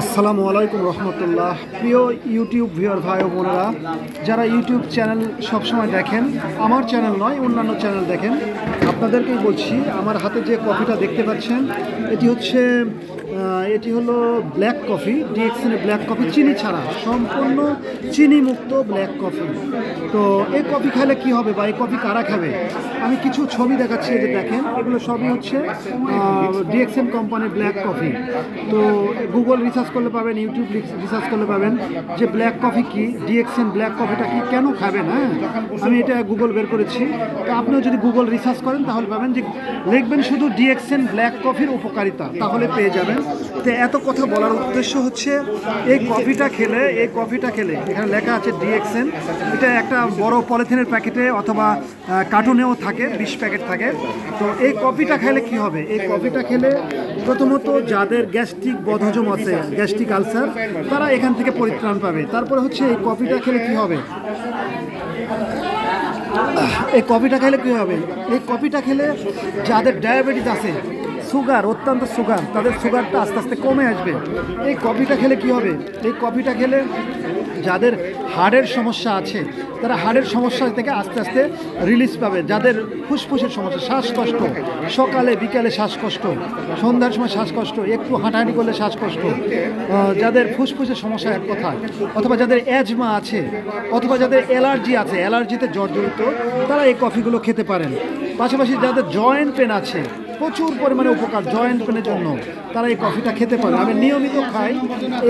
আসসালামু আলাইকুম রহমতুল্লাহ। প্রিয় ইউটিউব ভিউয়ার ভাই ও বোনেরা, যারা ইউটিউব চ্যানেল সবসময় দেখেন, আমার চ্যানেল নয়, অন্যান্য চ্যানেল দেখেন, আপনাদেরকেই বলছি, আমার হাতে যে কপিটা দেখতে পাচ্ছেন, এটি হচ্ছে এটি হলো ব্ল্যাক কফি ডিএক্সএনের ব্ল্যাক কফি চিনি ছাড়া, সম্পূর্ণ চিনি মুক্ত ব্ল্যাক কফি তো এই কফি খেলে কি হবে বা এই কফি কারা খাবে? আমি কিছু ছবি দেখাচ্ছি যে দেখেন, এগুলো সবই হচ্ছে ডিএক্সএন কোম্পানির ব্ল্যাক কফি তো গুগল রিসার্চ করলে পাবেন ইউটিউব রিসার্চ করলে পাবেন যে ব্ল্যাক কফি কি ডিএক্সএন ব্ল্যাক কফিটা কি কেন খাবেন হ্যাঁ? আমি এটা গুগল বের করেছি। তো আপনিও যদি গুগল রিসার্চ করেন, তাহলে পাবেন যে লিখবেন শুধু ডিএক্সএন ব্ল্যাক কফির উপকারিতা, তাহলে পেয়ে যাবেন। তো এত কথা বলার উদ্দেশ্য হচ্ছে এই কফিটা খেলে, এই কফিটা খেলে, এখানে লেখা আছে ডিএক্সএন এটা একটা বড় পলিথিনের প্যাকেটে অথবা কার্টুনেও থাকে, বিশ প্যাকেট থাকে। তো এই কফিটা খেলে কি হবে? এই কফিটা খেলে প্রথমত যাদের গ্যাস্ট্রিক বদহজম আছে, গ্যাস্ট্রিক আলসার, তারা এখান থেকে পরিত্রাণ পাবে। তারপরে হচ্ছে এই কফিটা খেলে কি হবে? এই কফিটা খেলে কী হবে? এই কফিটা খেলে যাদের ডায়াবেটিস আছে সুগার, অত্যন্ত সুগার। তাদের সুগারটা আস্তে আস্তে কমে আসবে। এই কফিটা খেলে কি হবে? এই কফিটা খেলে যাদের হাড়ের সমস্যা আছে, তারা হাড়ের সমস্যা থেকে আস্তে আস্তে রিলিজ পাবে। যাদের ফুসফুসের সমস্যা, শ্বাসকষ্ট, সকালে, বিকালে শ্বাসকষ্ট, সন্ধ্যার সময় শ্বাসকষ্ট, একটু হাঁটাহাঁটি করলে শ্বাসকষ্ট যাদের ফুসফুসের সমস্যা এক কথা, অথবা যাদের অ্যাজমা আছে, অথবা যাদের অ্যালার্জি আছে অ্যালার্জিতে জর্জরিত তারা এই কফিগুলো খেতে পারেন। পাশাপাশি যাদের জয়েন্ট পেন আছে প্রচুর পরিমাণে উপকার, জয়েন্ট পেনের জন্য। তারা এই কফিটা খেতে পারে। আমি নিয়মিত খাই।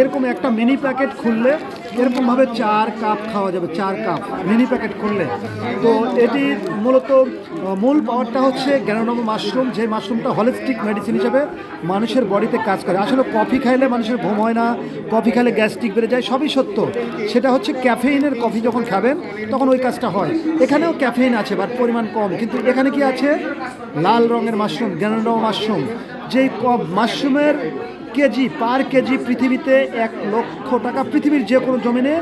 এরকম একটা মিনি প্যাকেট খুললে এরকমভাবে চার কাপ খাওয়া যাবে, চার কাপ মিনি প্যাকেট করলে। তো এটি মূলত মূল পাওয়ারটা হচ্ছে গ্যানোনম মাশরুম, যে মাশরুমটা হলিস্টিক মেডিসিন হিসেবে মানুষের বডিতে কাজ করে। আসলে কফি খাইলে মানুষের ঘুম হয় না, কফি খাইলে গ্যাস্ট্রিক বেড়ে যায়, সবই সত্য। সেটা হচ্ছে ক্যাফেইনের কফি যখন খাবেন, তখন ওই কাজটা হয়। এখানেও ক্যাফেইন আছে বাট পরিমাণ কম। কিন্তু এখানে কি আছে? লাল রঙের মাশরুম গ্যানোনম মাশরুম। যেই মাশরুমের কেজি, পার কেজি পৃথিবীতে এক লক্ষ টাকা পৃথিবীর যে কোনো জমিনে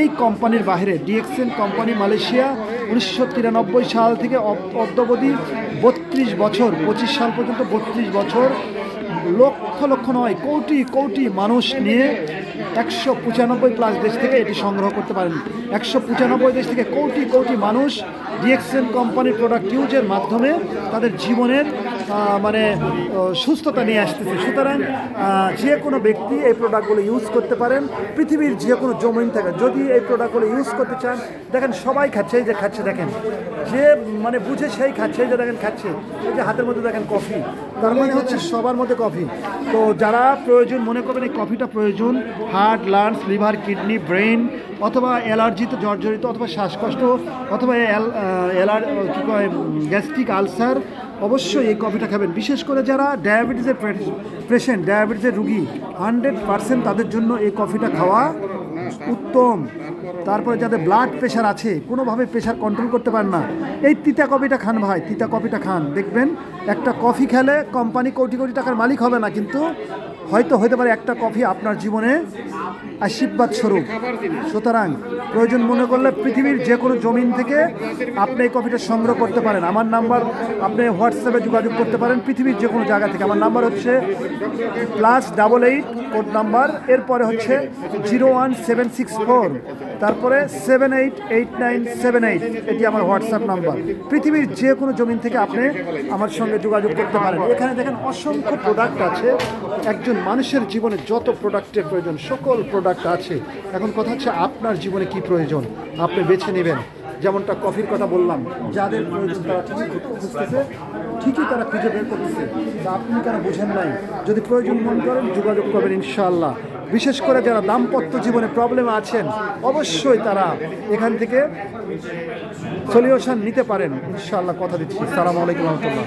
এই কোম্পানির বাইরে ডিএক্সএন কোম্পানি, মালয়েশিয়া, উনিশশো তিরানব্বই সাল থেকে অদ্যাবধি বত্রিশ বছর, পঁচিশ সাল পর্যন্ত বত্রিশ বছর, লক্ষ লক্ষ নয়, কোটি কোটি মানুষ নিয়ে একশো পঁচানব্বই প্লাস দেশ থেকে এটি সংগ্রহ করতে পারেন। একশো পঁচানব্বই দেশ থেকে কোটি কোটি মানুষ ডিএক্সএন কোম্পানির প্রোডাক্ট ইউজের মাধ্যমে তাদের জীবনের মানে সুস্থতা নিয়ে আসতেছে। সুতরাং যে কোনো ব্যক্তি এই প্রোডাক্টগুলো ইউজ করতে পারেন। পৃথিবীর যে কোনো জমিন থাকে যদি এই প্রোডাক্টগুলো ইউজ করতে চান, দেখেন সবাই খাচ্ছে, এই যে খাচ্ছে, দেখেন। যে মানে বুঝে সেই খাচ্ছে, এই যে দেখেন খাচ্ছে। এই যে হাতের মধ্যে দেখেন কফি। তার মানে হচ্ছে সবার মধ্যে কফি। তো যারা প্রয়োজন, মনে করবেন এই কফিটা প্রয়োজন heart lungs liver kidney brain অথবা অ্যালার্জিতে, জর্জরিত অথবা শ্বাসকষ্ট, অথবা অ্যালার কী কয় গ্যাস্ট্রিক আলসার, অবশ্যই এই কফিটা খাবেন। বিশেষ করে যারা ডায়াবেটিসের পেশেন্ট ডায়াবেটিসের রুগী হান্ড্রেড পার্সেন্ট তাদের জন্য এই কফিটা খাওয়া উত্তম। তারপরে যাদের ব্লাড প্রেশার আছে, কোনোভাবে প্রেশার কন্ট্রোল করতে পারেন না। এই তিতা কফিটা খান ভাই, তিতা কফিটা খান। দেখবেন, একটা কফি খেলে কোম্পানি কোটি কোটি টাকার মালিক হবে না, কিন্তু হয়তো হতে পারে একটা কফি আপনার জীবনে আশীর্বাদ স্বরূপ। সুতরাং প্রয়োজন মনে করলে পৃথিবীর যে কোনো জমিন থেকে আপনি এই কফিটা সংগ্রহ করতে পারেন। আমার নাম্বার আপনি হোয়াটসঅ্যাপে যোগাযোগ করতে পারেন, পৃথিবীর যে কোনো জায়গা থেকে। আমার নাম্বার হচ্ছে plus double eight code number, এরপরে হচ্ছে zero one seven six four, তারপরে seven eight eight nine seven eight, এটি আমার হোয়াটসঅ্যাপ নাম্বার। পৃথিবীর যে কোনো জমিন থেকে আপনি আমার সঙ্গে যোগাযোগ করতে পারেন। এখানে দেখেন অসংখ্য প্রোডাক্ট আছে। একজন মানুষের জীবনে যত প্রোডাক্টের প্রয়োজন, সকল প্রোডাক্ট আছে। এখন কথা হচ্ছে আপনার জীবনে কি প্রয়োজন? আপনি বেছে নেবেন। যেমনটা কফির কথা বললাম, যাদের প্রয়োজন তারা ঠিকই খুঁজতেছে ঠিকই তারা খুঁজে বের করতেছে। তা আপনি কেন বুঝেন নাই? যদি প্রয়োজন মনে করেন, যোগাযোগ করবেন ইনশাআল্লাহ। বিশেষ করে যারা দাম্পত্য জীবনে প্রবলেম আছেন, অবশ্যই তারা এখান থেকে সলিউশন নিতে পারেন। ইনশাআল্লাহ কথা দিচ্ছি। সালাম আলাইকুম রহমতুল্লাহ।